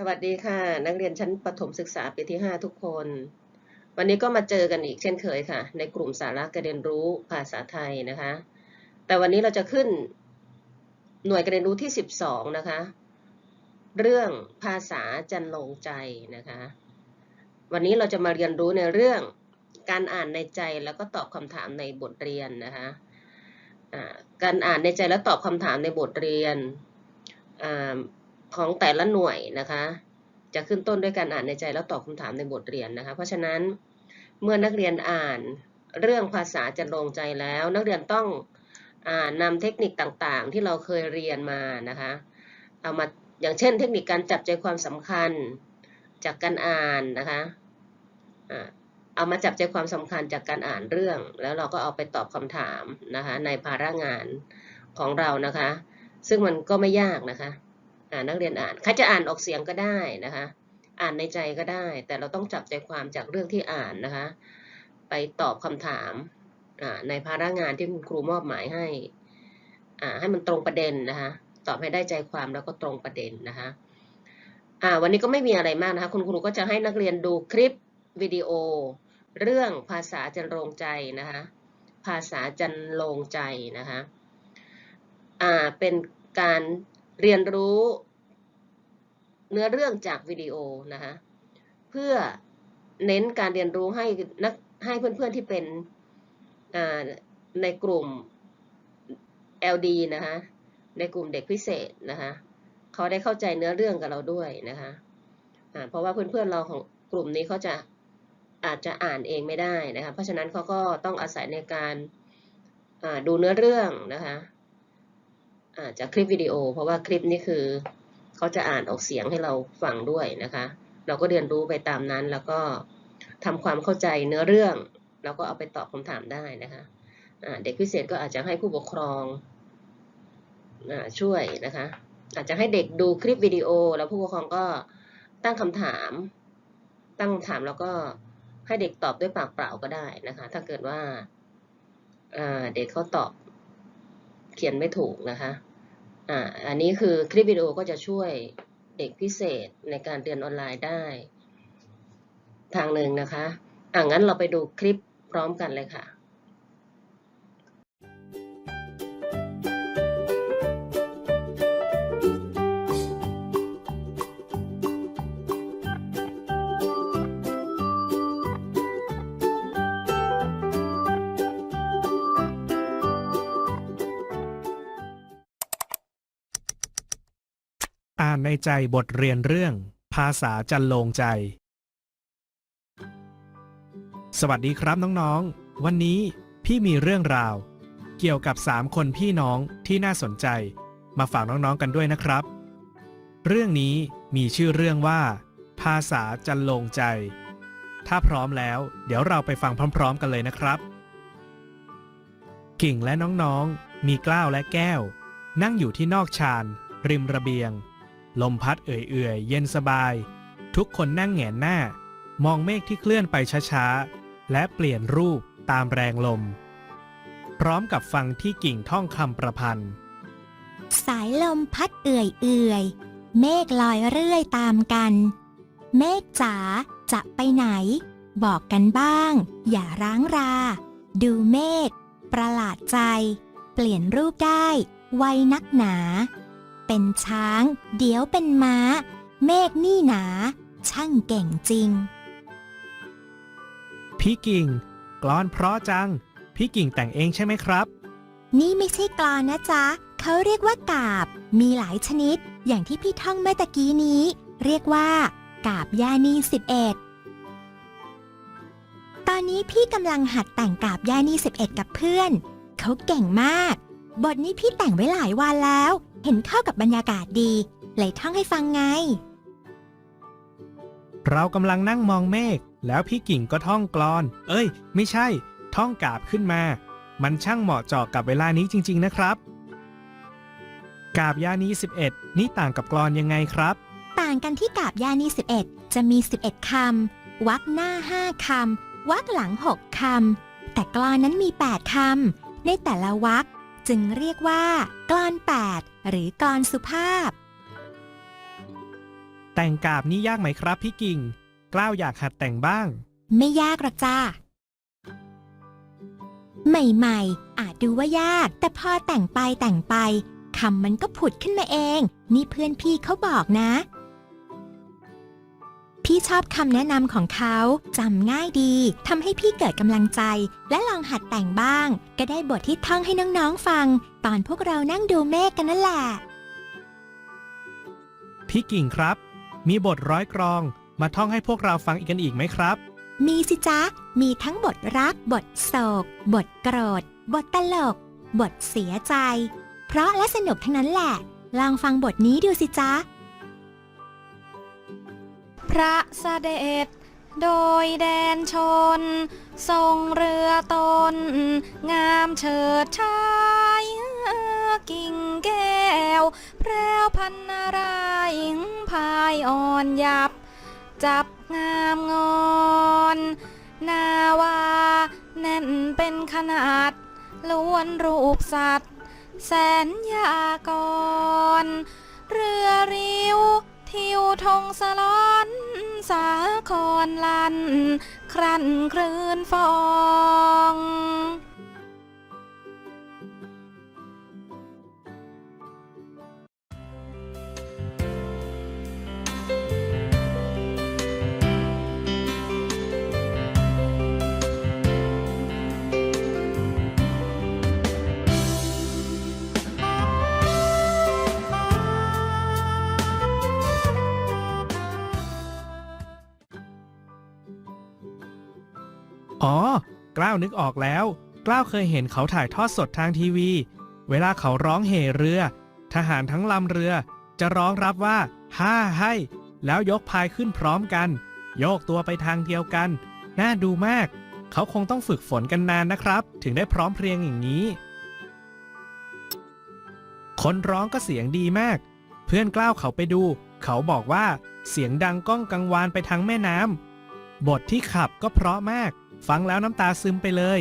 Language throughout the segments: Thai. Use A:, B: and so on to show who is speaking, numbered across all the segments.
A: สวัสดีค่ะ นักเรียนชั้นประถมศึกษาปีที่ 5 ทุกคน วันนี้ก็มาเจอกันอีกเช่นเคยค่ะ ในกลุ่มสาระการเรียนรู้ภาษาไทยนะคะ แต่วันนี้เราจะขึ้นหน่วยการเรียนรู้ที่ 12 นะคะ เรื่องภาษาจันลงใจนะคะ วันนี้เราจะมาเรียนรู้ในเรื่องการอ่านในใจแล้วก็ตอบคำถามในบทเรียนนะคะอ่าการอ่านในใจและตอบคำถามในบทเรียน ของแต่ละหน่วยนะคะ จะขึ้นต้นด้วยการอ่านในใจแล้วตอบคำถามในบทเรียนนะคะ เพราะฉะนั้นเมื่อนักเรียนอ่านเรื่องภาษาจะลงใจแล้ว นักเรียนต้องอนำเทคนิคต่างๆ ที่เราเคยเรียนมานะคะเอามาอย่างเช่น เทคนิคการจับใจความสำคัญจากการอ่านนะคะเอามาจับใจความสำคัญจากการอ่านเรื่อง แล้วเราก็เอาไปตอบคำถามนะคะในภาระงานของเรานะคะ ซึ่งมันก็ไม่ยากนะคะ นักเรียนอ่านใครจะอ่านออกเสียงก็ได้นะคะ อ่านในใจก็ได้ แต่เราต้องจับใจความจากเรื่องที่อ่านนะคะ ไปตอบคำถามในภาระงานที่คุณครูมอบหมายให้ให้มันตรงประเด็นนะคะ ตอบให้ได้ใจความแล้วก็ตรงประเด็นนะคะวันนี้ก็ไม่มีอะไรมากนะคะ คุณครูก็จะให้นักเรียนดูคลิปวิดีโอ เรื่องภาษาจันโรงใจนะคะ ภาษาจันโรงใจนะคะ เป็นการ เรียนรู้เนื้อเรื่องจากวิดีโอนะคะเพื่อเน้นการเรียนรู้ให้นักให้เพื่อนๆที่เป็นในกลุ่ม LD นะคะในกลุ่มเด็กพิเศษนะคะเขาได้เข้าใจเนื้อเรื่องกับเราด้วยนะคะะเพราะว่าเพื่อนๆเราของกลุ่มนี้เขาจะอาจจะอ่านเองไม่ได้นะคะเพราะฉะนั้นเขาก็ต้องอาศัยในการดูเนื้อเรื่องนะคะ จากคลิปวิดีโอ เพราะว่าคลิปนี้คือเขาจะอ่านออกเสียงให้เราฟังด้วยนะคะ เราก็เรียนรู้ไปตามนั้นแล้วก็ทำความเข้าใจเนื้อเรื่อง แล้วก็เอาไปตอบคำถามได้นะคะเด็กพิเศษก็อาจจะให้ผู้ปกครองช่วยนะคะ อาจจะให้เด็กดูคลิปวิดีโอ แล้วผู้ปกครองก็ตั้งคำถาม ตั้งคำถามแล้วก็ให้เด็กตอบด้วยปากเปล่าก็ได้นะคะ ถ้าเกิดว่าเด็กเขาตอบเขียนไม่ถูกนะคะ อ่าอันนี้คือคลิปวิดีโอก็จะช่วยเด็กพิเศษในการเรียนออนไลน์ได้ ทางหนึ่งนะคะอ่างั้นเราไปดูคลิปพร้อมกันเลยค่ะ
B: อ่านในใจบทเรียนเรื่อง ภาษาจันโลงใจ สวัสดีครับน้องๆ วันนี้พี่มีเรื่องราว เกี่ยวกับสามคนพี่น้องที่น่าสนใจ มาฝากน้องๆกันด้วยนะครับ เรื่องนี้มีชื่อเรื่องว่า ภาษาจันโลงใจ ถ้าพร้อมแล้ว เดี๋ยวเราไปฟังพร้อม ๆ กันเลยนะครับ กิ่งและน้องๆ มีกล้าวและแก้ว นั่งอยู่ที่นอกชานริมระเบียง ลมพัดเอื่อยๆ เย็นสบาย ทุกคนนั่งแหงนหน้า มองเมฆที่เคลื่อนไปช้าๆ และเปลี่ยนรูปตามแรงลม พร้อมกับฟังที่กิ่งท่องคำประพันธ์
C: สายลมพัดเอื่อยเอื่อยเมฆลอยเรื่อยตามกัน เมฆจ๋าจะไปไหน บอกกันบ้าง อย่าร้างรา ดูเมฆประหลาดใจ เปลี่ยนรูปได้ ไวนักหนา เป็นช้าง เดี๋ยวเป็นม้า เมฆนี่หนา ช่างเก่งจริง
B: พี่กิ่งกลอนเพราะจัง พี่กิ่งแต่งเองใช่ไหมครับ
C: นี่ไม่ใช่กลอนนะจ๊ะ เขาเรียกว่ากาบ มีหลายชนิด อย่างที่พี่ท่องเมื่อตะกี้นี้ เรียกว่า กาบยานีสิบเอ็ดตอนนี้พี่กำลังหัดแต่งกาบยานีสิบเอ็ดกับเพื่อน เขาเก่งมาก บทนี้พี่แต่งไว้หลายวันแล้ว เห็นเข้ากับบรรยากาศดี เลยท่องให้ฟังไง
B: เรากำลังนั่งมองเมฆแล้วพี่กิ่งก็ท่องกลอน เอ้ย ไม่ใช่ ท่องกาบขึ้นมา มันช่างเหมาะเจาะกับเวลานี้จริง ๆ นะครับ กาบยานี11 นี่ต่างกับกลอนยังไงครับ
C: ต่างกันที่กาบยานี11 จะมี 11 คำวรรคหน้า 5 คำวรรคหลัง 6 คำ แต่กลอนนั้นมี 8 คำ ในแต่ละวรรค จึงเรียกว่ากลอน8หรือกลอนสุภาพ
B: แต่งกาบนี่ยากไหมครับพี่กิ่ง กล้าวอยากหัดแต่งบ้าง
C: ไม่ยากหรอกจ้า ใหม่ๆ อาจดูว่ายาก แต่พอแต่งไปแต่งไปคำมันก็ผุดขึ้นมาเอง นี่เพื่อนพี่เขาบอกนะ พี่ชอบคำแนะนำของเขาจำง่ายดีทำให้พี่เกิดกำลังใจ และลองหัดแต่งบ้าง ก็ได้บทที่ท่องให้น้องๆฟัง ตอนพวกเรานั่งดูเมฆกันนั่นแหละ
B: พี่กิ่งครับ มีบทร้อยกรองมาท่องให้พวกเราฟังอีกกันอีกไหมครับ
C: มีสิจ๊ะ มีทั้งบทรัก บทโศก บทโกรธ บทตลก บทเสียใจ เพราะและสนุกทั้งนั้นแหละ ลองฟังบทนี้ดูสิจ๊ะ
D: พระเสด็จโดยแดนชน ทรงเรือตน งามเฉิดชายกิ่งแก้ว แพรวพันนารายณ์พายอ่อนยับ จับงามงอน นาวา แน่นเป็นขนาด ล้วนรูปสัตว์ แสนยากร เรือริ้ว ทิวทงสลอน สาครลัน ครันครืนฟอง
B: อ๋อ กล้าวนึกออกแล้ว กล้าวเคยเห็นเขาถ่ายทอดสดทางทีวี เวลาเขาร้องเห่เรือ ทหารทั้งลำเรือ จะร้องรับว่าห้าให้ แล้วยกพายขึ้นพร้อมกัน โยกตัวไปทางเดียวกัน น่าดูมาก เขาคงต้องฝึกฝนกันนานนะครับ ถึงได้พร้อมเพรียงอย่างนี้ คนร้องก็เสียงดีมาก เพื่อนกล้าวเขาไปดู เขาบอกว่าเสียงดังก้องกังวานไปทางแม่น้ำบทที่ขับก็เพราะมาก ฟังแล้วน้ำตาซึมไปเลย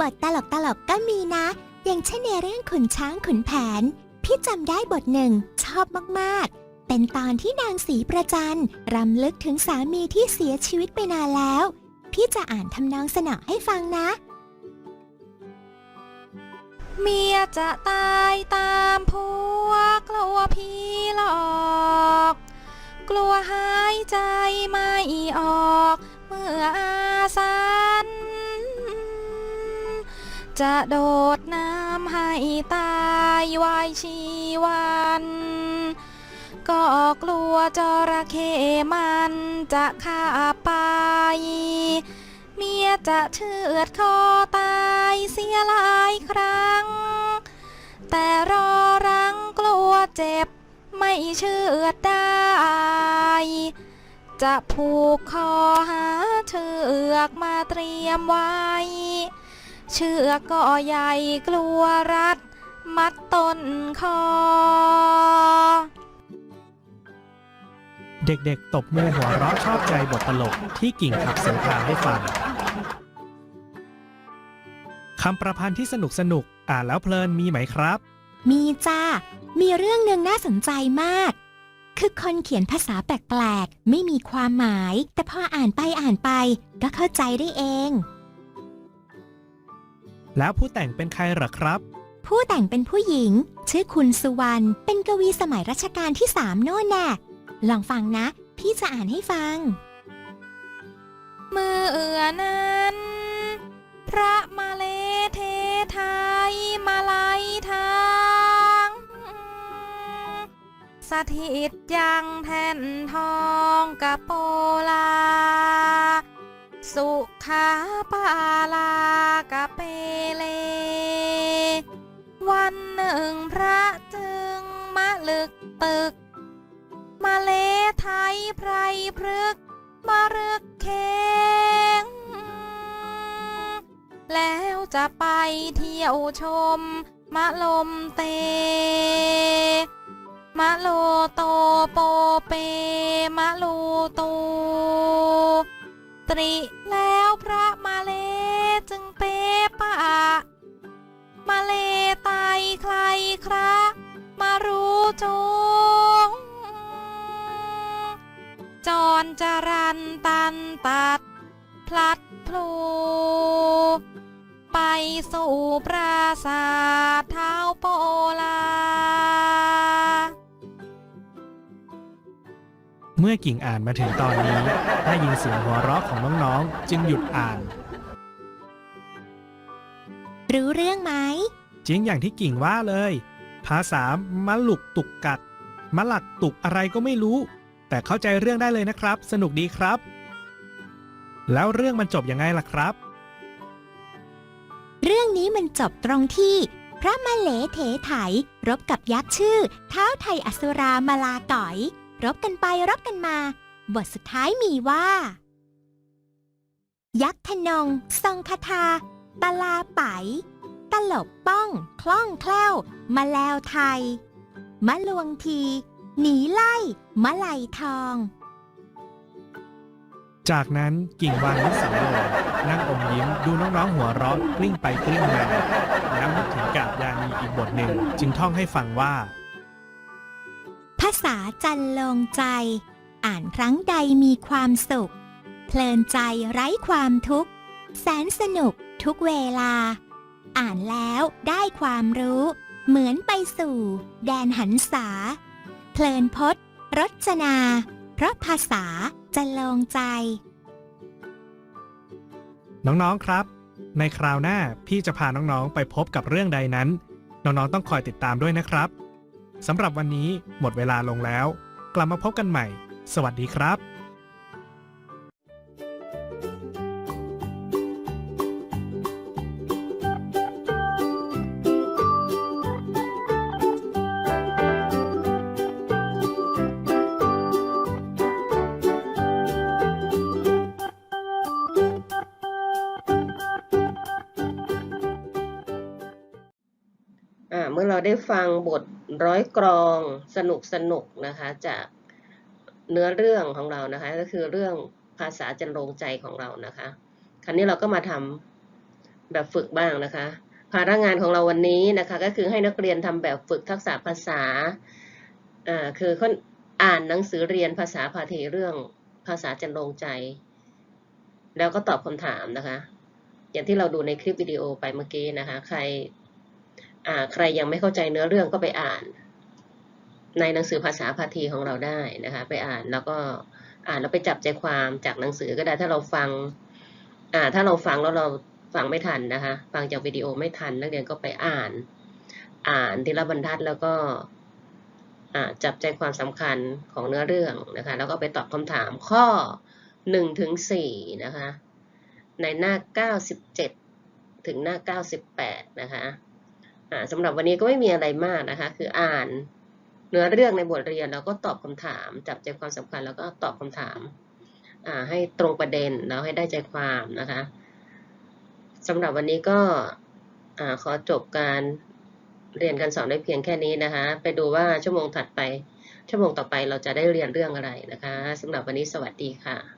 C: บทตลกตลกๆก็มีนะ อย่างเช่นในเรื่องขุนช้างขุนแผน พี่จำได้บทหนึ่งชอบมากๆ เป็นตอนที่นางสีประจันรำลึกถึงสามีที่เสียชีวิตไปนานแล้ว พี่จะอ่านทำนองสนอให้ฟังนะ
D: เมียจะตายตามผัวกลัวพี่หลอก กลัวหายใจไม่ออกเมื่ออา สัน จะโดดน้ำให้ตายวายชีวันก็กลัวจระเข้มันจะฆ่าไป เมียจะเชือดคอตายเสียหลายครั้ง แต่รอรังกลัวเจ็บไม่เชือดได้ จะผูกคอหาเชือกมาเตรียมไว้ เชือกก็ใหญ่กลัวรัด มัดต้นคอ
B: เด็กๆ ตบมือหัวเราะชอบใจบทตลกที่กิ่งขับเสพาให้ฟัง คำประพันธ์ที่สนุกสนุกๆอ่านแล้วเพลินมีไหมครับ
C: มีจ้า มีเรื่องหนึ่งน่าสนใจมาก คือคนเขียนภาษาแปลกๆ ไม่มีความหมาย แต่พออ่านไปอ่านไปก็เข้าใจได้เอง
B: แล้วผู้แต่งเป็นใครเหรอครับ
C: ผู้แต่งเป็นผู้หญิง ชื่อคุณสุวรรณเป็นกวีสมัยรัชกาลที่สามโน่นแน่ลองฟังนะ พี่จะอ่านให้ฟัง
D: เมื่อนั้น พระมาเลเทไทยมา สถิตยังแท่นทองกับโปลา สุขาปาลากับเปเล วันหนึ่งพระจึงมาลึกตึก มาเลไทยไพรพฤกษ์มารึกเค้งแล้วจะไปเที่ยวชมมะลมเต มะโลโตโปเป มะลูตูตริแล้วพระมาเลจึงเปปะมาเลไตใครครามารู้จง จรจรันตันตัด พลัดพลูไปสู่ปราสาทเท้า
B: เมื่อกิ่งอ่านมาถึงตอนนี้ได้ยินเสียงหัวเราะของน้องๆ จึงหยุดอ่าน
C: รู้เรื่องไหม
B: จริงอย่างที่กิ่งว่าเลย ภาษามะหลุกตุกกัดมะหลักตุกอะไรก็ไม่รู้ แต่เข้าใจเรื่องได้เลยนะครับ สนุกดีครับ แล้วเรื่องมันจบยังไงล่ะครับ
C: เรื่องนี้มันจบตรงที่ พระมเหลเถไถรบกับยักษ์ชื่อ เท้าวไทยอสุรามาลาก๋อย รบกันไปรบกันมา บทสุดท้ายมีว่า ยักษ์ทนง ทรงคาถาตลาไปตลบป้อง คล่องแคล่วมาแล้วไทย มะลวงที หนีไล่ มะไหลทอง
B: จากนั้นกิ่งวางหนังสือลนั่งอมยิ้มดูน้องๆหัวเราะกลิ้งไปกลิ้งมาแล้วนึกถึงกาบยานีอีกบทหนึ่ง จึงท่องให้ฟังว่า
C: ษาจันลงใจ อ่านครั้งใดมีความสุข เพลินใจไร้ความทุกข์ แสนสนุกทุกเวลา อ่านแล้วได้ความรู้ เหมือนไปสู่ แดนหันษา เพลินพศรจนา เพราะภาษาจะลงใจ
B: น้องๆครับ ในคราวหน้าพี่จะพาน้องๆไปพบกับเรื่องใดนั้น น้องๆต้องคอยติดตามด้วยนะครับ สำหรับวันนี้หมดเวลาลงแล้ว กลับมาพบกันใหม่ สวัสดีครับ
A: เมื่อเราได้ฟังบท ร้อยกรองสนุกสนุกนะคะจากเนื้อเรื่องของเรานะคะ ก็คือเรื่องภาษาจันโรงใจของเรานะคะ คราวนี้เราก็มาทำแบบฝึกบ้างนะคะ ภาระงานของเราวันนี้นะคะ ก็คือให้นักเรียนทำแบบฝึกทักษะภาษาอ่าคือเขาอ่านหนังสือเรียนภาษาพาทีเรื่องภาษาจันโรงใจ แล้วก็ตอบคำถามนะคะ อย่างที่เราดูในคลิปวิดีโอไปเมื่อกี้นะคะ ใคร ใครยังไม่เข้าใจเนื้อเรื่องก็ไปอ่าน ในหนังสือภาษาพาทีของเราได้นะคะไปอ่านแล้วก็อ่านแล้วไปจับใจความจากหนังสือก็ได้ถ้าเราฟังอ่าถ้าเราฟังแล้วเราฟังไม่ทันนะคะฟังจากวิดีโอไม่ทันนักเรียนก็ไปอ่าน อ่านทีละบรรทัดแล้วก็อ่าจับใจความสำคัญของเนื้อเรื่องนะคะแล้วก็ไปตอบคำถามข้อหนึ่งถึงสี่นะคะในหน้าเก้าสิบเจ็ดถึงหน้าเก้าสิบแปดนะคะ สำหรับวันนี้ก็ไม่มีอะไรมากนะคะ คืออ่านเนื้อเรื่องในบทเรียนแล้วก็ตอบคำถาม จับใจความสำคัญแล้วก็ตอบคำถามให้ตรงประเด็นแล้วให้ได้ใจความนะคะสำหรับวันนี้ก็ขอจบการเรียนการสอนได้เพียงแค่นี้นะคะ ไปดูว่าชั่วโมงถัดไป ชั่วโมงต่อไปเราจะได้เรียนเรื่องอะไรนะคะสำหรับวันนี้สวัสดีค่ะ